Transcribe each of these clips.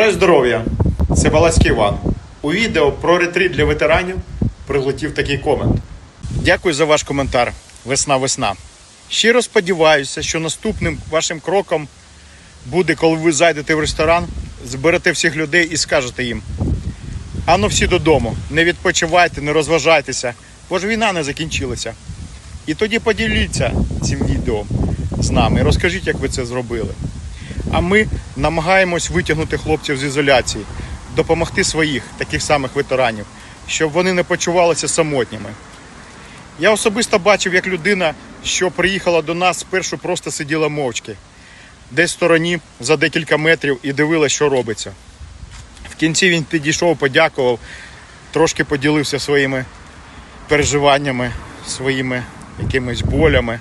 Бажаю здоров'я! Це Балацький Іван. У відео про ретріт для ветеранів прилетів такий комент. Дякую за ваш коментар. Весна, весна. Щиро сподіваюся, що наступним вашим кроком буде, коли ви зайдете в ресторан, зберете всіх людей і скажете їм: ану всі додому, не відпочивайте, не розважайтеся, бо ж війна не закінчилася. І тоді поділіться цим відео з нами. Розкажіть, як ви це зробили. А ми намагаємось витягнути хлопців з ізоляції, допомогти своїх таких самих ветеранів, щоб вони не почувалися самотніми. Я особисто бачив, як людина, що приїхала до нас, спершу просто сиділа мовчки, десь в стороні за декілька метрів і дивилася, що робиться. В кінці він підійшов, подякував, трошки поділився своїми переживаннями, своїми якимись болями.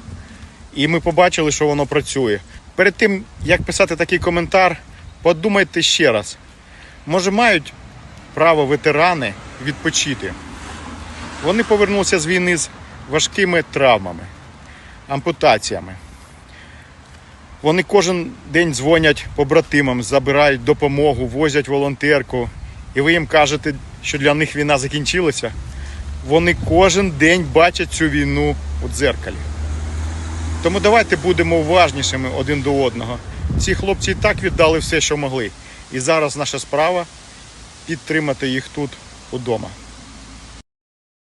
І ми побачили, що воно працює. Перед тим, як писати такий коментар, подумайте ще раз. Може, мають право ветерани відпочити. Вони повернулися з війни з важкими травмами, ампутаціями. Вони кожен день дзвонять побратимам, забирають допомогу, возять волонтерку. І ви їм кажете, що для них війна закінчилася. Вони кожен день бачать цю війну у дзеркалі. Тому давайте будемо уважнішими один до одного. Ці хлопці і так віддали все, що могли. І зараз наша справа підтримати їх тут удома.